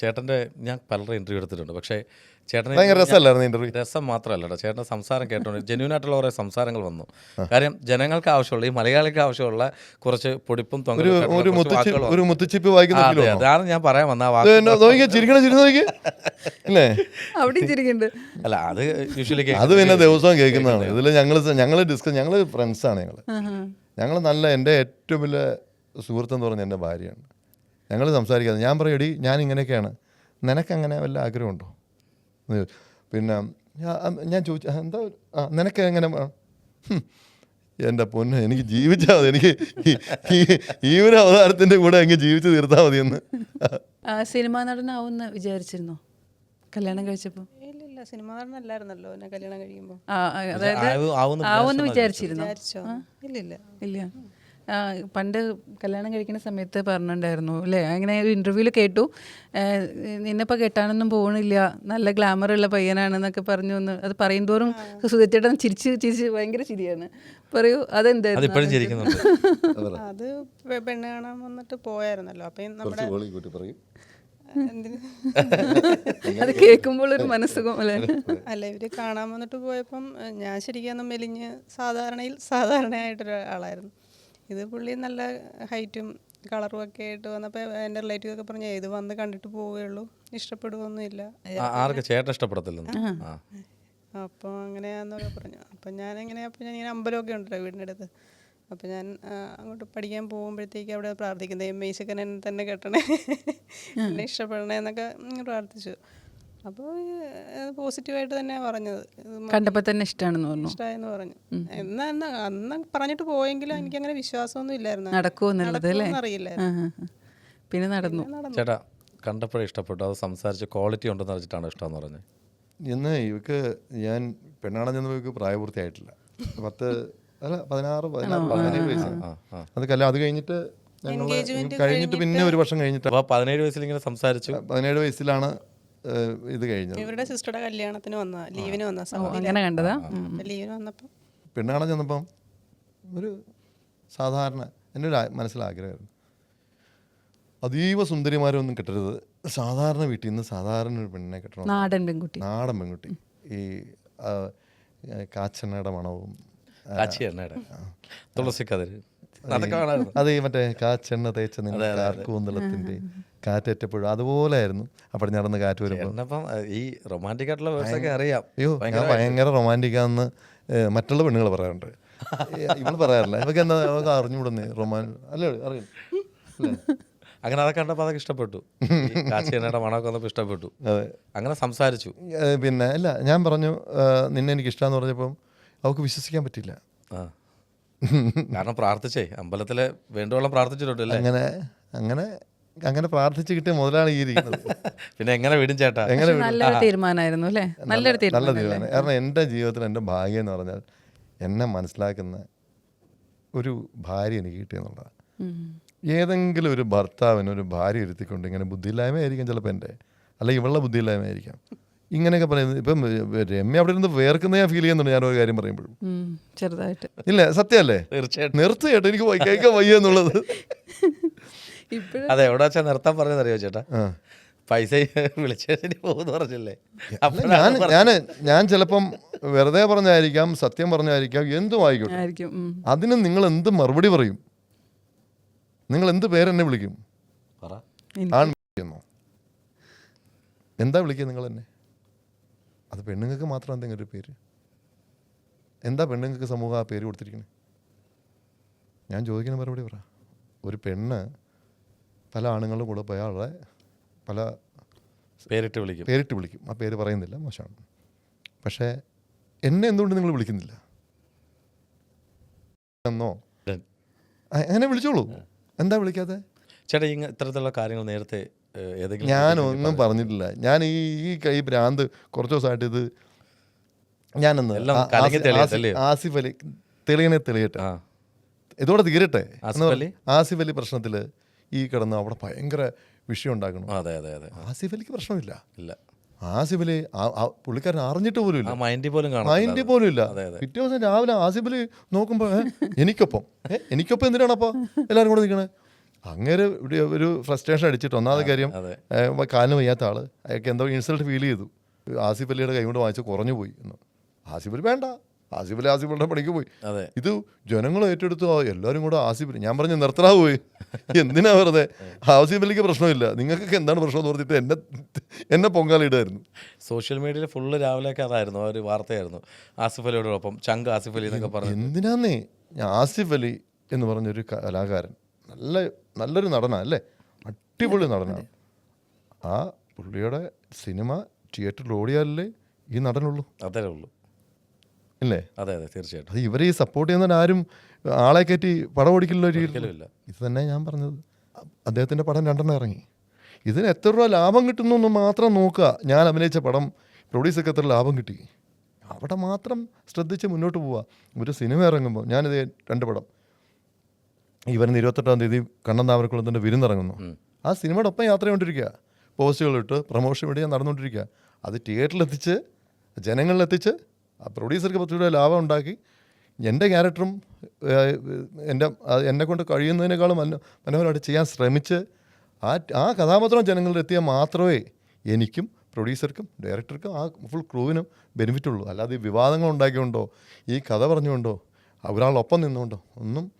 ചേട്ടന്റെ ഞാൻ പലരുടെ ഇന്റർവ്യൂ എടുത്തിട്ടുണ്ട്. പക്ഷേ ചേട്ടനെ ഭയങ്കര രസമല്ലായിരുന്നു ഇന്റർവ്യൂ രസം മാത്രമല്ല കേട്ടോ ചേട്ടന്റെ സംസാരം കേട്ടോണ്ട് ജെന്യൂൻ ആയിട്ടുള്ള കുറേ സംസാരങ്ങൾ വന്നു. കാര്യം ജനങ്ങൾക്ക് ആവശ്യമുള്ള ഈ മലയാളിക്ക് ആവശ്യമുള്ള കുറച്ച് പൊടിപ്പും ഒരു മുത്തുച്ചിപ്പ് വായിക്കുന്ന? അതാണ് ഞാൻ പറയാൻ വന്ന അല്ല അത് യൂഷ്വലി അത് പിന്നെ ദിവസവും കേൾക്കുന്നതാണ്. ഇതിൽ ഞങ്ങൾ ഞങ്ങൾ ഡിസ്കസ് ഞങ്ങൾ ഫ്രണ്ട്സാണ് ഞങ്ങൾ ഞങ്ങൾ നല്ല എന്റെ ഏറ്റവും വലിയ സുഹൃത്തെന്ന് പറഞ്ഞ എന്റെ ഭാര്യയാണ്. ഞങ്ങൾ സംസാരിക്കാതെ ഞാൻ പറയും എടി ഞാൻ ഇങ്ങനെയൊക്കെയാണ്. നിനക്കങ്ങനെ വല്ല ആഗ്രഹമുണ്ടോ? പിന്നെ ഞാൻ- ഞാൻ ചോദിച്ചു "ആ, എന്താ ആ നിനക്ക് എങ്ങനെ വേണം?" ഹും, എന്റെ പൊന്ന് എനിക്ക് ജീവിച്ചാൽ മതി. എനിക്ക് ഈ- ഒരു അവതാരത്തിന്റെ കൂടെ അങ്ങ് ജീവിച്ചു തീർത്താൽ മതി എന്ന് സിനിമാ നടനാവുമെന്ന് വിചാരിച്ചിരുന്നോ? കല്യാണം കഴിച്ചപ്പോൾ ഇല്ല സിനിമ നടനല്ലായിരുന്നല്ലോ എന്നെ കല്യാണം കഴിയുമ്പോൾ അതായത് ആവുമെന്ന് വിചാരിച്ചിരുന്നു? ഇല്ല ഇല്ല ഇല്ല. പണ്ട് കല്യാണം കഴിക്കുന്ന സമയത്ത് പറഞ്ഞിട്ടുണ്ടായിരുന്നു അല്ലേ? അങ്ങനെ ഒരു ഇന്റർവ്യൂവിൽ കേട്ടു. നിന്നെപ്പോൾ കെട്ടാനൊന്നും പോകണില്ല നല്ല ഗ്ലാമർ ഉള്ള പയ്യനാണെന്നൊക്കെ പറഞ്ഞു എന്ന് അത് പറയും തോറും സുഖച്ചേട്ടൻ ചിരിച്ച് ചിരിച്ച് ഭയങ്കര ചിരിയാണ്. പറയൂ അതെന്തായിരുന്നു? അതിപ്പോഴും ചിരിക്കുന്നുണ്ട്. അത്. പെണ്ണ് കാണാൻ വന്നിട്ട് പോയായിരുന്നല്ലോ. അപ്പം നമ്മുടെ അത് കേൾക്കുമ്പോൾ ഒരു മനസ്സുഖം അല്ലേ? അല്ല ഇവർ കാണാൻ വന്നിട്ട് പോയപ്പം ഞാൻ ശരിക്കും മെലിഞ്ഞ് സാധാരണയിൽ സാധാരണയായിട്ടൊരു ആളായിരുന്നു ഇത് പുള്ളി നല്ല ഹൈറ്റും കളറും ഒക്കെ ആയിട്ട് വന്നപ്പോൾ എന്റെ റിലേറ്റീവ് ഒക്കെ പറഞ്ഞു ഇത് വന്ന് കണ്ടിട്ട് പോവുകയുള്ളൂ ഇഷ്ടപ്പെടുകയൊന്നുമില്ല ആ- ആർക്ക്? ചേട്ടൻ ഇഷ്ടപ്പെടത്തില്ലെന്ന്. അപ്പോൾ അങ്ങനെയാന്നൊക്കെ പറഞ്ഞു. അപ്പം ഞാൻ എങ്ങനെയാ അപ്പം ഞാൻ ഇങ്ങനെ അമ്പലമൊക്കെ ഉണ്ടല്ലോ വീടിന്റെ അടുത്ത്. അപ്പം ഞാൻ അങ്ങോട്ട് പഠിക്കാൻ പോകുമ്പോഴത്തേക്ക് അവിടെ പ്രാർത്ഥിക്കുന്നത് എം ഐ തന്നെ കെട്ടണേ. എന്നെ ഇഷ്ടപ്പെടണേ എന്നൊക്കെ പ്രാർത്ഥിച്ചു. അപ്പോൾ പോസിറ്റീവായിട്ട് തന്നെ പറഞ്ഞത്. കണ്ടപ്പോൾ തന്നെ ഇഷ്ടമാണെന്ന് പറഞ്ഞു. ഇഷ്ടമായെന്ന് പറഞ്ഞു. എന്നാ എന്നാ അന്ന് പറഞ്ഞിട്ട് പോയെങ്കിലും എനിക്കങ്ങനെ വിശ്വാസമൊന്നും ഇല്ലായിരുന്നു. നടക്കുമെന്നുള്ളത് ആ. പിന്നെ നടന്നു. ചേട്ടാ കണ്ടപ്പോഴേ ഇഷ്ടപ്പെട്ടു. അത് സംസാരിച്ച് ക്വാളിറ്റി ഉണ്ടെന്ന് വെച്ചിട്ടാണ് ഇഷ്ടമെന്ന് പറഞ്ഞത് ഇന്ന് ഇവക്ക് ഞാൻ പെണ്ണാണെന്ന് ഇവക്ക് പ്രായപൂർത്തിയായിട്ടില്ല. പത്ത് അല്ല പതിനാറ് പതിനാറ് പതിനേഴ് വയസ്സാണ് ആ ആ അത് കഴിഞ്ഞിട്ട് കഴിഞ്ഞിട്ട് പിന്നെ ഒരു വർഷം കഴിഞ്ഞിട്ട് അപ്പോൾ പതിനേഴ് വയസ്സിൽ ഇങ്ങനെ സംസാരിച്ചു. പതിനേഴ് വയസ്സിലാണ് ഇത് കഴിഞ്ഞു. ഇവരുടെ സിസ്റ്ററുടെ കല്യാണത്തിന് വന്ന ലീവിന് വന്ന അങ്ങനെ കണ്ടതാ. ലീവിന് വന്നപ്പോൾ പെണ്ണാണ് ചെന്നപ്പം? ഒരു സാധാരണ എന്റെ ഒരു മനസ്സിലാഗ്രഹമായിരുന്നു. മനസ്സിൽ ആഗ്രഹമായിരുന്നു അതീവ സുന്ദരിമാരൊന്നും കിട്ടരുത്. സാധാരണ വീട്ടിൽ നിന്ന് സാധാരണ ഒരു പെണ്ണിനെ കിട്ടണം. നാടൻ പെൺകുട്ടി. നാടൻ പെൺകുട്ടി. ഈ കാച്ചെണ്ണയുടെ മണവും തുളസി കതിര് അത് മറ്റേ കാച്ചെണ്ണ തേച്ച നിന്റെ കാർക്കൂന്തളത്തിന്റെ കാറ്റേറ്റപ്പോഴും അതുപോലെയായിരുന്നു അപ്പോൾ നടന്ന് കാറ്റ് വരുമ്പോൾ ഈ റൊമാന്റിക് ആയിട്ടുള്ള വേഴ്സ് ഒക്കെ അറിയാം. അയ്യോ ഞാൻ ഭയങ്കര റൊമാന്റിക്കാന്ന് മറ്റുള്ള പെണ്ണുങ്ങൾ പറയാറുണ്ട്. ഇവൾ പറയാറില്ല. ഇവക്ക് എന്താ അവൾക്ക് അറിഞ്ഞുവിടുന്നേ റൊമാൻ അല്ലേ അറിയാം അങ്ങനെ അതൊക്കെ കണ്ടപ്പോൾ അതൊക്കെ ഇഷ്ടപ്പെട്ടു. കാച്ചിയുടെ മണമൊക്കെ വന്നപ്പോൾ ഇഷ്ടപ്പെട്ടു. അതെ. അങ്ങനെ സംസാരിച്ചു. പിന്നെ അല്ല ഞാൻ പറഞ്ഞു നിന്നെ എനിക്ക് ഇഷ്ടമെന്ന് പറഞ്ഞപ്പം അവൾക്ക് വിശ്വസിക്കാൻ പറ്റില്ല ആ. കാരണം പ്രാർത്ഥിച്ചേ അമ്പലത്തിലെ വേണ്ടുവോളം പ്രാർത്ഥിച്ചിട്ടുണ്ടല്ലേ അങ്ങനെ അങ്ങനെ അങ്ങനെ പ്രാർത്ഥിച്ചു കിട്ടിയ മുതലാണ് ഈ ഇരിക്കുന്നത്. പിന്നെ എങ്ങനെ വിടും ചേട്ടാ? എങ്ങനെ നല്ലൊരു തീരുമാനമായിരുന്നു അല്ലേ? നല്ലൊരു നല്ല തീരുമാനം. കാരണം എന്റെ ജീവിതത്തിൽ എന്റെ ഭാഗ്യം എന്ന് പറഞ്ഞാൽ എന്നെ മനസ്സിലാക്കുന്ന ഒരു ഭാര്യ എനിക്ക് കിട്ടിയെന്നുള്ളതാണ്. ഏതെങ്കിലും ഒരു ഭർത്താവിന് ഒരു ഭാര്യ ഇരുത്തിക്കൊണ്ട് ഇങ്ങനെ ബുദ്ധിയില്ലായ്മയായിരിക്കും ചിലപ്പോൾ എന്റെ അല്ലെങ്കിൽ ഇവളുടെ ബുദ്ധിയില്ലായ്മയായിരിക്കാം. ഇങ്ങനെയൊക്കെ പറയുന്നത് ഇപ്പം രമ്യ അവിടെ ഇരുന്ന് വേർക്കുന്ന ഞാൻ ഫീൽ ചെയ്യുന്നുണ്ട് ഞാൻ ഒരു കാര്യം പറയുമ്പോഴും. ചെറുതായിട്ട്. ഇല്ല സത്യമല്ലേ? തീർച്ചയായിട്ടും. നിർത്തു ചേട്ടാ എനിക്ക് വൈ- കേൾക്കാൻ വയ്യ എന്നുള്ളത്. അതെ എവിടെ വെച്ചാൽ നിർത്താൻ പറഞ്ഞതറിയോ ചേട്ടാ? പൈസ വിളിച്ചതിന് പോകുന്നു പറഞ്ഞില്ലേ? ഞാൻ ഞാൻ ഞാൻ ചിലപ്പം വെറുതെ പറഞ്ഞായിരിക്കാം സത്യം പറഞ്ഞായിരിക്കാം എന്തും ആയിക്കോട്ടെ. അതിന് നിങ്ങൾ എന്ത് മറുപടി പറയും? നിങ്ങൾ എന്ത് പേരെന്നെ വിളിക്കും? ആൺ വിളിക്കുന്നോ. എന്താ വിളിക്കുക നിങ്ങൾ എന്നെ? അത് പെണ്ണുങ്ങൾക്ക് മാത്രം എന്തെങ്കിലും ഒരു പേര്? എന്താ പെണ്ണുങ്ങൾക്ക് സമൂഹം ആ പേര് കൊടുത്തിരിക്കുന്നത് ഞാൻ ചോദിക്കുന്ന മറുപടി പറ. ഒരു പെണ്ണ് പല ആണുങ്ങളുടെ കൂടെ പോയി ആളെ പല പേരിട്ട് വിളിക്കും. പേരിട്ട് വിളിക്കും. ആ പേര് പറയുന്നില്ല മോശമാണ്. പക്ഷേ എന്നെ എന്തുകൊണ്ട് നിങ്ങൾ വിളിക്കുന്നില്ല? എന്നോ? അങ്ങനെ വിളിച്ചോളൂ. എന്താ വിളിക്കാതെ ചേട്ടാ ഇങ്ങ ഇത്തരത്തിലുള്ള കാര്യങ്ങൾ നേരത്തെ ഏതെങ്കിലും ഞാനൊന്നും പറഞ്ഞിട്ടില്ല. ഞാൻ ഈ ഈ കൈ ഭ്രാന്ത് കുറച്ച് ദിവസമായിട്ട് ഇത് ഞാനൊന്ന്? ആസിഫ് അലി തെളിയണേ തെളിയട്ടെ. ഇതോടെ തീരട്ടെ? ആസിഫ് അലി? ആസിഫ് അലി പ്രശ്നത്തിൽ ഈ കിടന്ന് അവിടെ ഭയങ്കര വിഷയം ഉണ്ടാക്കണം അതെ അതെ അതെ. ആസിഫ് അലിക്ക് പ്രശ്നമില്ല. ഇല്ല. ആസിഫ് അലി പുള്ളിക്കാരൻ അറിഞ്ഞിട്ട് പോലും ഇല്ല. മൈൻഡിൽ പോലും മൈൻഡ് പോലും ഇല്ല. പിറ്റേ ദിവസം രാവിലെ ആസിഫ് അലി നോക്കുമ്പോൾ എനിക്കൊപ്പം. എനിക്കൊപ്പം എന്തിനാണ് അപ്പോൾ എല്ലാവരും കൂടെ നിൽക്കണേ അങ്ങനെ ഒരു ഫ്രസ്ട്രേഷൻ അടിച്ചിട്ട് ഒന്നാമത്തെ കാര്യം കാലിന് വയ്യാത്ത ആൾ. അയാൾക്ക് എന്തോ ഇൻസൾട്ട് ഫീൽ ചെയ്തു. ആസിഫ് അലിയുടെ കൈ കൊണ്ട് വാങ്ങിച്ച് കുറഞ്ഞു പോയി എന്ന്. ആസിഫ് അലി വേണ്ട. ആസിഫ് അലി ആസിഫ് അലിയുടെ പണിക്ക് പോയി. അതെ. ഇത് ജനങ്ങൾ ഏറ്റെടുത്തു. എല്ലാവരും കൂടെ ആസിഫ് ഞാൻ പറഞ്ഞു നിർത്തണ പോയി എന്തിനാ വെറുതെ? ആസിഫ് അലിക്ക് പ്രശ്നമില്ല. നിങ്ങൾക്കൊക്കെ എന്താണ് പ്രശ്നം എന്ന് പറഞ്ഞിട്ട് എന്നെ എന്നെ പൊങ്കാലിടായിരുന്നു സോഷ്യൽ മീഡിയയിൽ ഫുള്ള് രാവിലെയൊക്കെ അതായിരുന്നു. ആ ഒരു വാർത്തയായിരുന്നു. ആസിഫ് അലിയോടൊപ്പം ചങ്ക് ആസിഫ് അലി എന്നൊക്കെ പറഞ്ഞു എന്തിനാന്നേ? ഞാൻ ആസിഫ് അലി എന്ന് പറഞ്ഞൊരു കലാകാരൻ. നല്ല നല്ലൊരു നടനാണ് അല്ലേ അടിപൊളി നടനാണ്. ആ പുള്ളിയുടെ സിനിമ തിയേറ്ററിൽ ഓടിയാലല്ലേ ഈ നടനുള്ളൂ. അതേ ഉള്ളൂ. ഇല്ലേ? അതെ അതെ തീർച്ചയായിട്ടും. അത് ഇവരെ ഈ സപ്പോർട്ട് ചെയ്യുന്ന ആരും ആളെ കയറ്റി പടം ഓടിക്കില്ല ഒരു ഒരിക്കലുമില്ല. ഇത് തന്നെ ഞാൻ പറഞ്ഞത്. അദ്ദേഹത്തിന്റെ പടം രണ്ടെണ്ണം ഇറങ്ങി. ഇതിന് എത്ര രൂപ ലാഭം കിട്ടുന്നു എന്ന് മാത്രം നോക്കുക. ഞാൻ അഭിനയിച്ച പടം പ്രൊഡ്യൂസർക്ക് എത്ര ലാഭം കിട്ടി? അവിടെ മാത്രം ശ്രദ്ധിച്ച് മുന്നോട്ട് പോവുക. ഒരു സിനിമ ഇറങ്ങുമ്പോൾ ഞാനിത് രണ്ട് പടം. ഈ വരുന്ന ഇരുപത്തെട്ടാം തീയതി കണ്ണൻ താമരക്കുളത്തിന്റെ വിരുന്നിറങ്ങുന്നു ആ സിനിമയുടെ ഒപ്പം യാത്ര ചെയ്തുകൊണ്ടിരിക്കുക. പോസ്റ്റുകളിട്ട് പ്രൊമോഷൻ വേണ്ടി ഞാൻ നടന്നുകൊണ്ടിരിക്കുക. അത് തിയേറ്ററിലെത്തിച്ച് ജനങ്ങളിലെത്തിച്ച് ആ പ്രൊഡ്യൂസർക്ക് പത്ത് രൂപ ലാഭം ഉണ്ടാക്കി. എന്റെ ക്യാരക്ടറും എന്റെ എന്നെ കൊണ്ട് കഴിയുന്നതിനേക്കാളും മന മനോഹരമായിട്ട് ചെയ്യാൻ ശ്രമിച്ച് ആ ആ കഥാപാത്രം ജനങ്ങളിൽ എത്തിയാൽ മാത്രമേ എനിക്കും പ്രൊഡ്യൂസർക്കും ഡയറക്ടർക്കും ആ ഫുൾ ക്രൂവിനും ബെനിഫിറ്റ് ഉള്ളൂ. അല്ലാതെ ഈ വിവാദങ്ങൾ ഉണ്ടാക്കിയോണ്ടോ ഈ കഥ പറഞ്ഞുകൊണ്ടോ ഒരാളൊപ്പം നിന്നുകൊണ്ടോ ഒന്നും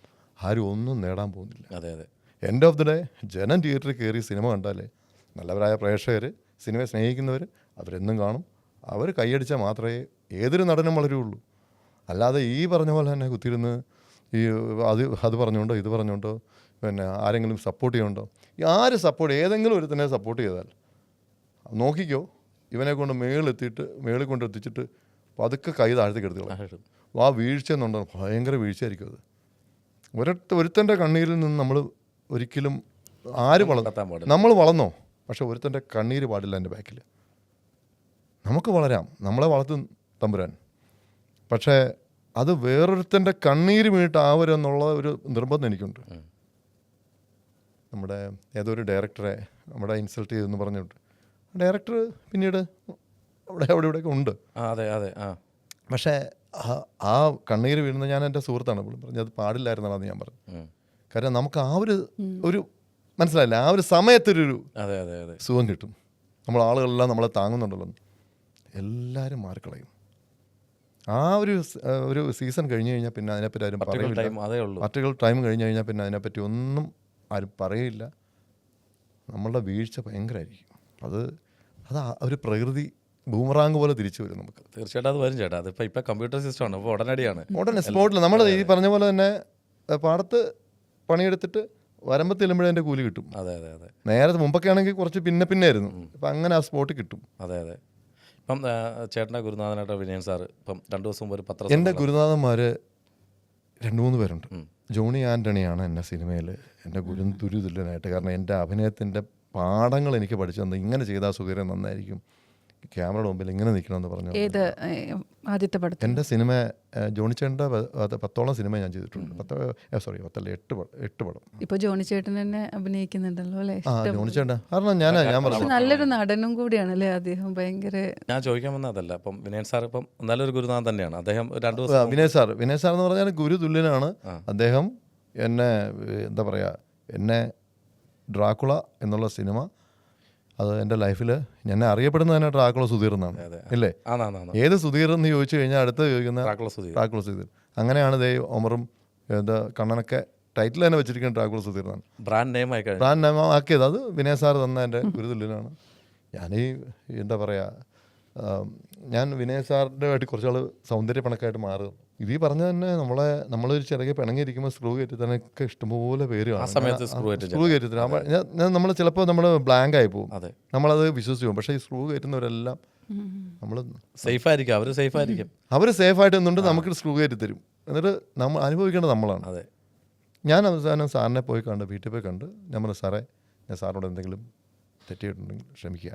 ആരും ഒന്നും നേടാൻ പോകുന്നില്ല. അതെ അതെ. എൻഡ് ഓഫ് ദി ഡേ ജനം തിയേറ്ററിൽ കയറി സിനിമ കണ്ടാലേ നല്ലവരായ പ്രേക്ഷകർ സിനിമയെ സ്നേഹിക്കുന്നവർ അവരെന്നും കാണും. അവർ കൈയടിച്ചാൽ മാത്രമേ ഏതൊരു നടനും വളരുള്ളൂ അല്ലാതെ ഈ പറഞ്ഞ പോലെ തന്നെ കുത്തിയിരുന്ന് ഈ അത് അത് പറഞ്ഞുകൊണ്ടോ ഇത് പറഞ്ഞുകൊണ്ടോ പിന്നെ ആരെങ്കിലും സപ്പോർട്ട് ചെയ്യുന്നുണ്ടോ? ഈ ആര് സപ്പോർട്ട് ഏതെങ്കിലും ഒരുത്തനെ സപ്പോർട്ട് ചെയ്താൽ നോക്കിക്കോ ഇവനെ കൊണ്ട് മേളിലെത്തിയിട്ട് മേളിൽ കൊണ്ട് എത്തിച്ചിട്ട് പതുക്കെ കൈ താഴ്ത്തി കെടുത്തുകളാം ആ വീഴ്ച എന്നുണ്ടോ? ഭയങ്കര വീഴ്ചയായിരിക്കും അത്. ഒരൊറ്റ ഒരുത്തന്റെ കണ്ണീരിൽ നിന്ന് നമ്മൾ ഒരിക്കലും ആര് വളർത്താൻ പാടില്ല. നമ്മൾ വളർന്നോ? പക്ഷെ ഒരുത്തന്റെ കണ്ണീര് പാടില്ല എന്റെ ബാക്കിൽ നമുക്ക് വളരാം. നമ്മളെ വളർത്തും. തമ്പുരാൻ. പക്ഷേ അത് വേറൊരുത്തന്റെ കണ്ണീര് വീട്ടാവരെന്നുള്ള ഒരു നിർബന്ധം എനിക്കുണ്ട്. നമ്മുടെ ഏതോ ഒരു ഡയറക്ടറെ നമ്മുടെ ഇൻസൾട്ട് ചെയ്തെന്ന് പറഞ്ഞിട്ട് ഡയറക്ടർ പിന്നീട് അവിടെ അവിടെ ഇവിടെയൊക്കെ ഉണ്ട്. അതെ അതെ ആ. പക്ഷേ ആ- ആ കണ്ണീര് വീഴുന്ന ഞാൻ എന്റെ സുഹൃത്താണ്. പുള്ളി പറഞ്ഞത് അത് പാടില്ലായിരുന്നാണെന്ന് ഞാൻ പറഞ്ഞു. കാരണം നമുക്ക് ആ ഒരു ഒരു മനസ്സിലായില്ല. ആ ഒരു സമയത്തൊരു അതെ അതെ അതെ. സുഖം കിട്ടും. നമ്മൾ ആളുകളെല്ലാം നമ്മളെ താങ്ങുന്നുണ്ടല്ലോ എല്ലാവരും മാറിക്കളയും. ആ ഒരു ഒരു സീസൺ കഴിഞ്ഞു കഴിഞ്ഞാൽ പിന്നെ അതിനെപ്പറ്റി ആരും പറയില്ല. പാർട്ടികൾ ടൈം കഴിഞ്ഞു കഴിഞ്ഞാൽ പിന്നെ അതിനെപ്പറ്റി ഒന്നും ആരും പറയില്ല. നമ്മളുടെ വീഴ്ച ഭയങ്കരമായിരിക്കും അത് അത് ഒരു പ്രകൃതി ബൂമറാങ് പോലെ തിരിച്ചു വരും നമുക്ക്. തീർച്ചയായിട്ടും അത് വരും ചേട്ടാ. അതിപ്പോൾ ഇപ്പം കമ്പ്യൂട്ടർ സിസ്റ്റം ആണ്. ഇപ്പോൾ ഉടനടിയാണ്. ഉടനെ സ്പോട്ടിൽ നമ്മൾ ഈ പറഞ്ഞ പോലെ തന്നെ പാടത്ത് പണിയെടുത്തിട്ട് വരമ്പത്ത് ചെല്ലുമ്പോഴേ എന്റെ കൂലി കിട്ടും. അതെ അതെ അതെ. നേരത്തെ മുമ്പൊക്കെ ആണെങ്കിൽ കുറച്ച് പിന്നെ പിന്നെ ആയിരുന്നു. അപ്പം അങ്ങനെ ആ സ്പോട്ട് കിട്ടും. അതെ അതെ. ഇപ്പം ചേട്ടന്റെ ഗുരുനാഥനായിട്ട് വിനയൻ സാർ ഇപ്പം രണ്ട് ദിവസം മുമ്പ് ഒരു പത്ര എന്റെ ഗുരുനാഥന്മാർ രണ്ട് മൂന്ന് പേരുണ്ട്. ജോണി ആന്റണിയാണ് എന്റെ സിനിമയിൽ എന്റെ ഗുരു തുരുതുല്യനായിട്ട് കാരണം എന്റെ അഭിനയത്തിന്റെ പാഠങ്ങൾ എനിക്ക് പഠിച്ചു തന്നെ. ഇങ്ങനെ ചെയ്താൽ സുഖീരൻ നന്നായിരിക്കും. ക്യാമറയുടെ മുമ്പിൽ ഇങ്ങനെ നിൽക്കണമെന്ന് പറഞ്ഞു ഏത് ആദ്യത്തെ പടത്തിൽ? എന്റെ സിനിമ ജോണി ജോണിച്ചേട്ടന്റെ പത്ത് പത്തോളം സിനിമ ഞാൻ ചെയ്തിട്ടുണ്ട്. പത്ത് സോറി പത്തല്ല എട്ട് പടം എട്ട് പടം. ഇപ്പൊ ജോണി ചേട്ടൻ തന്നെ അഭിനയിക്കുന്നുണ്ടല്ലോ അല്ലേ? ആ ജോണിച്ചേട്ടൻ കാരണം ഞാൻ ഞാൻ പറഞ്ഞു നല്ലൊരു നടനും കൂടിയാണ് അല്ലേ അദ്ദേഹം ഭയങ്കര ഞാൻ ചോദിക്കാൻ വന്ന അതല്ല. അപ്പം വിനയൻ സാർ ഇപ്പം നല്ലൊരു ഗുരുനാഥൻ തന്നെയാണ്. അദ്ദേഹം രണ്ടു ദിവസം വിനയ് സാർ. വിനയ് സാർ എന്ന് പറഞ്ഞാൽ ഗുരു തുല്യനാണ്. അദ്ദേഹം എന്നെ എന്താ പറയുക എന്നെ ഡ്രാക്കുള എന്നുള്ള സിനിമ അത് എന്റെ ലൈഫിൽ ഞാൻ അറിയപ്പെടുന്നത് തന്നെ ഡ്രാക്കുള സുധീർ എന്നാണ്. ഇല്ലേ? ഏത് സുധീർ എന്ന് ചോദിച്ചു കഴിഞ്ഞാൽ അടുത്ത് ചോദിക്കുന്ന ട്രാക്കുള സുധീർ. അങ്ങനെയാണ് ദേ ഒമറും എന്താ കണ്ണനൊക്കെ ടൈറ്റിൽ തന്നെ വെച്ചിരിക്കുന്ന ട്രാക്കുള സുധീർ എന്നാണ്. ബ്രാൻഡ് നെയിം ബ്രാൻഡ് നെയിം ആക്കിയത്. അത് വിനയ സാർ തന്ന എന്റെ ഗുരുതുല്യനാണ് ഞാനീ എന്താ പറയുക ഞാൻ വിനയ സാറിന്റെ ആയിട്ട് കുറച്ചാൾ സൗന്ദര്യ പണക്കായിട്ട് മാറും ഇത് ഈ പറഞ്ഞ തന്നെ നമ്മളെ നമ്മളൊരു ചെറിയ പിണങ്ങിയിരിക്കുമ്പോൾ സ്ക്രൂ കയറ്റി തന്നെ ഒക്കെ ഇഷ്ടംപോലെ പേര് കയറ്റി സ്ക്രൂ കയറ്റി നമ്മൾ ചിലപ്പോൾ നമ്മൾ ബ്ലാങ്ക് ആയി പോകും. അതെ. നമ്മളത് വിശ്വസിക്കും പോകും. പക്ഷേ ഈ സ്ക്രൂ കയറ്റുന്നവരെല്ലാം നമ്മൾ സേഫ് ആയിരിക്കും. അവർ സേഫ് ആയിരിക്കും. അവർ സേഫ് ആയിട്ട് നിന്നുകൊണ്ട് നമുക്ക് സ്ക്രൂ കയറ്റി തരും എന്നിട്ട് നമ്മൾ അനുഭവിക്കേണ്ടത് നമ്മളാണ്. അതെ. ഞാൻ അവസാനം സാറിനെ പോയി കണ്ട് വീട്ടിൽ പോയി കണ്ട് ഞാൻ പറഞ്ഞു സാറേ ഞാൻ സാറിനോട് എന്തെങ്കിലും തെറ്റിയിട്ടുണ്ടെങ്കിൽ ക്ഷമിക്കുക.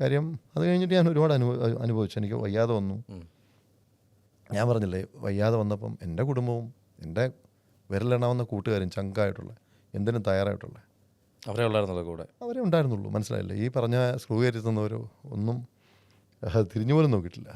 കാര്യം അത് കഴിഞ്ഞിട്ട് ഞാൻ ഒരുപാട് അനുഭവ അനുഭവിച്ചു. എനിക്ക് വയ്യാതെ വന്നു. ഞാൻ പറഞ്ഞില്ലേ വയ്യാതെ വന്നപ്പം എന്റെ കുടുംബവും എന്റെ വിരലെണ്ണാവുന്ന കൂട്ടുകാരും ചങ്കായിട്ടുള്ള എന്തിനും തയ്യാറായിട്ടുള്ള അവരെ ഉള്ളായിരുന്നല്ലോ കൂടെ? അവരെ ഉണ്ടായിരുന്നുള്ളൂ മനസ്സിലായില്ലേ? ഈ പറഞ്ഞ സ്ക്രൂ കയറ്റി തന്നവരോ ഒന്നും തിരിഞ്ഞു പോലും നോക്കിയിട്ടില്ല.